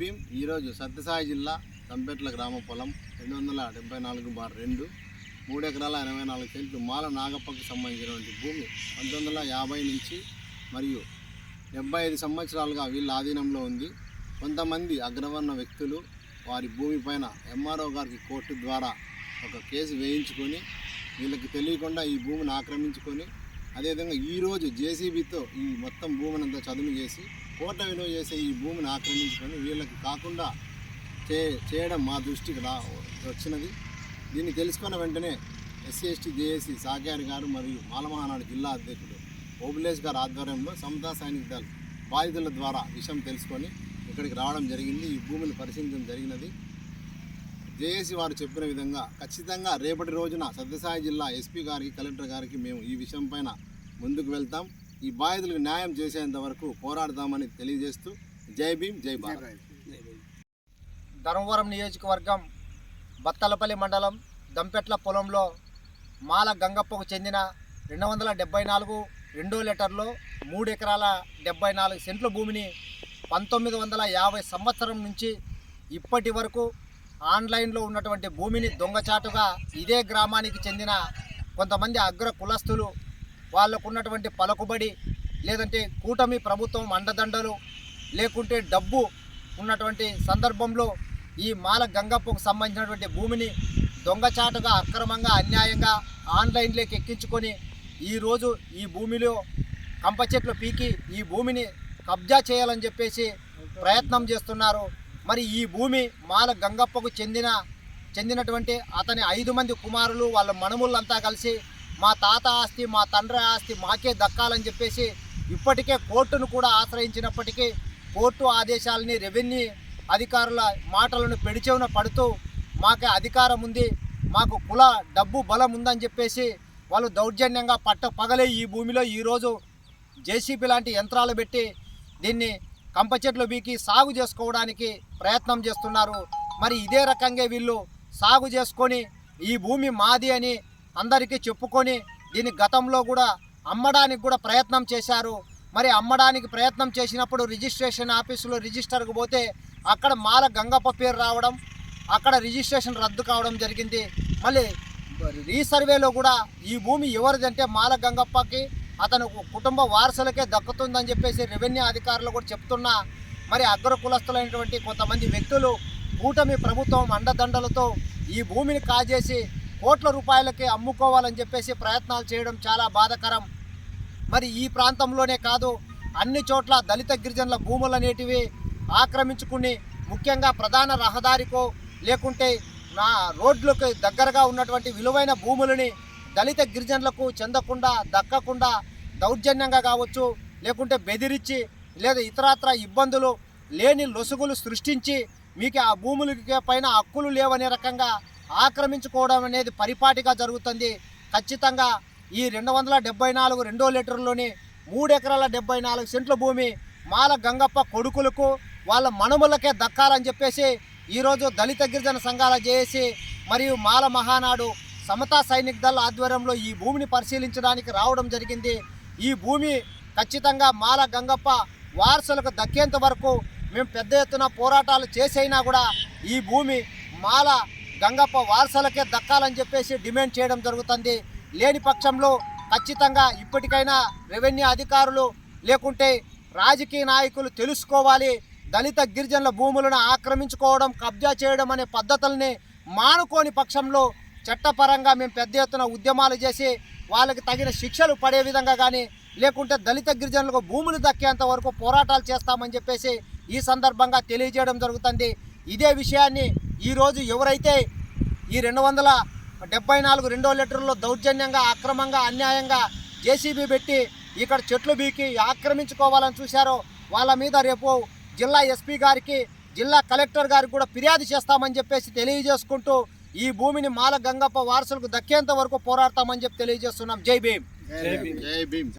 భీమ్ ఈరోజు సత్యసాయి జిల్లా తంపేట్ల గ్రామ పొలం రెండు వందల డెబ్బై నాలుగు బార్ రెండు మూడు ఎకరాల ఎనభై నాలుగు సెంట్లు మాల నాగప్పకు సంబంధించినటువంటి భూమి. పంతొమ్మిది వందల యాభై నుంచి మరియు డెబ్బై ఐదు సంవత్సరాలుగా వీళ్ళ ఆధీనంలో ఉంది. కొంతమంది అగ్రవర్ణ వ్యక్తులు వారి భూమిపైన ఎంఆర్ఓ గారికి కోర్టు ద్వారా ఒక కేసు వేయించుకొని వీళ్ళకి తెలియకుండా ఈ భూమిని ఆక్రమించుకొని అదేవిధంగా ఈరోజు జేసీబీతో ఈ మొత్తం భూమిని అంతా చదును చేసి కోట్ల విలువ చేసే ఈ భూమిని ఆక్రమించుకొని వీళ్ళకి కాకుండా చే చేయడం మా దృష్టికి రా వచ్చినది. దీన్ని తెలుసుకున్న వెంటనే ఎస్సీ ఎస్టీ జేఏసీ సాగారి గారు మరియు మాలమహానాడు జిల్లా అధ్యక్షుడు ఓబులేష్ గారి ఆధ్వర్యంలో సమతా సైనిక దళ బాధితుల ద్వారా విషయం తెలుసుకొని ఇక్కడికి రావడం జరిగింది. ఈ భూమిని పరిశీలించడం జరిగినది. జేఏసీ వారు చెప్పిన విధంగా ఖచ్చితంగా రేపటి రోజున సత్యసాయి జిల్లా ఎస్పీ గారికి కలెక్టర్ గారికి మేము ఈ విషయం పైన ముందుకు వెళ్తాం. ఈ బాధితులకు న్యాయం చేసేంత వరకు పోరాడతామని తెలియజేస్తూ జై భీమ్ జై భారత్. ధర్మవరం నియోజకవర్గం బత్తలపల్లి మండలం దంపెట్ల పొలంలో మాల గంగప్పకు చెందిన రెండు వందల డెబ్బై నాలుగు రెండో లెటర్లో మూడు ఎకరాల డెబ్బై నాలుగు సెంట్ల భూమిని పంతొమ్మిది వందల యాభై సంవత్సరం నుంచి ఇప్పటి వరకు ఆన్లైన్లో ఉన్నటువంటి భూమిని దొంగచాటుగా ఇదే గ్రామానికి చెందిన కొంతమంది అగ్ర కులస్తులు వాళ్ళకు ఉన్నటువంటి పలుకుబడి లేదంటే కూటమి ప్రభుత్వం అండదండలు లేకుంటే డబ్బు ఉన్నటువంటి సందర్భంలో ఈ మాల గంగప్పకు సంబంధించినటువంటి భూమిని దొంగచాటుగా అక్రమంగా అన్యాయంగా ఆన్లైన్లోకి ఎక్కించుకొని ఈరోజు ఈ భూమిలో కంప చెట్లు పీకి ఈ భూమిని కబ్జా చేయాలని చెప్పేసి ప్రయత్నం చేస్తున్నారు. మరి ఈ భూమి మాల గంగప్పకు చెందిన చెందినటువంటి అతని ఐదు మంది కుమారులు వాళ్ళ మనుములంతా కలిసి మా తాత ఆస్తి మా తండ్రి ఆస్తి మాకే దక్కాలని చెప్పేసి ఇప్పటికే కోర్టును కూడా ఆశ్రయించినప్పటికీ కోర్టు ఆదేశాలని రెవెన్యూ అధికారుల మాటలను పెడిచెవున పడుతూ మాకే అధికారం ఉంది మాకు కుల డబ్బు బలం ఉందని చెప్పేసి వాళ్ళు దౌర్జన్యంగా పట్ట పగలే ఈ భూమిలో ఈరోజు జేసీబీ లాంటి యంత్రాలు పెట్టి దీన్ని కంప చెట్లు బీకి సాగు చేసుకోవడానికి ప్రయత్నం చేస్తున్నారు. మరి ఇదే రకంగా వీళ్ళు సాగు చేసుకొని ఈ భూమి మాది అని అందరికీ చెప్పుకొని దీన్ని గతంలో కూడా అమ్మడానికి కూడా ప్రయత్నం చేశారు. మరి అమ్మడానికి ప్రయత్నం చేసినప్పుడు రిజిస్ట్రేషన్ ఆఫీసులో రిజిస్టర్కు పోతే అక్కడ మాల గంగప్ప పేరు రావడం అక్కడ రిజిస్ట్రేషన్ రద్దు కావడం జరిగింది. మళ్ళీ రీసర్వేలో కూడా ఈ భూమి ఎవరిదంటే మాల గంగప్పకి అతను కుటుంబ వారసులకే దక్కుతుందని చెప్పేసి రెవెన్యూ అధికారులు కూడా చెప్తున్నా. మరి అగ్ర కులస్తులైనటువంటి కొంతమంది వ్యక్తులు కూటమి ప్రభుత్వం అండదండలతో ఈ భూమిని కాజేసి కోట్ల రూపాయలకి అమ్ముకోవాలని చెప్పేసి ప్రయత్నాలు చేయడం చాలా బాధకరం. మరి ఈ ప్రాంతంలోనే కాదు అన్ని చోట్ల దళిత గిరిజనుల భూములు అనేటివి ఆక్రమించుకుని ముఖ్యంగా ప్రధాన రహదారికో లేకుంటే నా రోడ్లకు దగ్గరగా ఉన్నటువంటి విలువైన భూములని దళిత గిరిజనులకు చెందకుండా దక్కకుండా దౌర్జన్యంగా కావచ్చు లేకుంటే బెదిరించి లేదా ఇతరత్ర ఇబ్బందులు లేని లొసుగులు సృష్టించి మీకు ఆ భూములకి పైన హక్కులు లేవనే రకంగా ఆక్రమించుకోవడం అనేది పరిపాటిగా జరుగుతుంది. ఖచ్చితంగా ఈ రెండు వందల డెబ్బై నాలుగు రెండో లీటర్లోని మూడు ఎకరాల డెబ్బై నాలుగు సెంట్ల భూమి మాల గంగప్ప కొడుకులకు వాళ్ళ మనుమలకే దక్కాలని చెప్పేసి ఈరోజు దళిత గిరిజన సంఘాల చేసి మరియు మాల మహానాడు సమతా సైనిక్ దళ ఆధ్వర్యంలో ఈ భూమిని పరిశీలించడానికి రావడం జరిగింది. ఈ భూమి ఖచ్చితంగా మాల గంగప్ప వారసులకు దక్కేంత వరకు మేము పెద్ద ఎత్తున పోరాటాలు చేసైనా కూడా ఈ భూమి మాల గంగప్ప వారసులకే దక్కాలని చెప్పేసి డిమాండ్ చేయడం జరుగుతుంది. లేని పక్షంలో ఖచ్చితంగా ఇప్పటికైనా రెవెన్యూ అధికారులు లేకుంటే రాజకీయ నాయకులు తెలుసుకోవాలి. దళిత గిరిజనుల భూములను ఆక్రమించుకోవడం కబ్జా చేయడం అనే పద్ధతుల్ని మానుకోని పక్షంలో చట్టపరంగా మేము పెద్ద ఎత్తున ఉద్యమాలు చేసి వాళ్ళకి తగిన శిక్షలు పడే విధంగా కానీ లేకుంటే దళిత గిరిజనులకు భూములు దక్కేంత వరకు పోరాటాలు చేస్తామని చెప్పేసి ఈ సందర్భంగా తెలియజేయడం జరుగుతుంది. ఇదే విషయాన్ని ఈరోజు ఎవరైతే ఈ రెండు వందల డెబ్బై నాలుగు రెండో లీటర్లో దౌర్జన్యంగా అక్రమంగా అన్యాయంగా జేసీబీ పెట్టి ఇక్కడ చెట్లు బీకి ఆక్రమించుకోవాలని చూశారో వాళ్ళ మీద రేపు జిల్లా ఎస్పీ గారికి జిల్లా కలెక్టర్ గారికి కూడా ఫిర్యాదు చేస్తామని చెప్పేసి తెలియజేసుకుంటూ ఈ భూమిని మాల గంగప్ప వారసులకు దక్కేంత వరకు పోరాడతామని చెప్పి తెలియజేస్తున్నాం. జై భీమ్. జై భీమ్.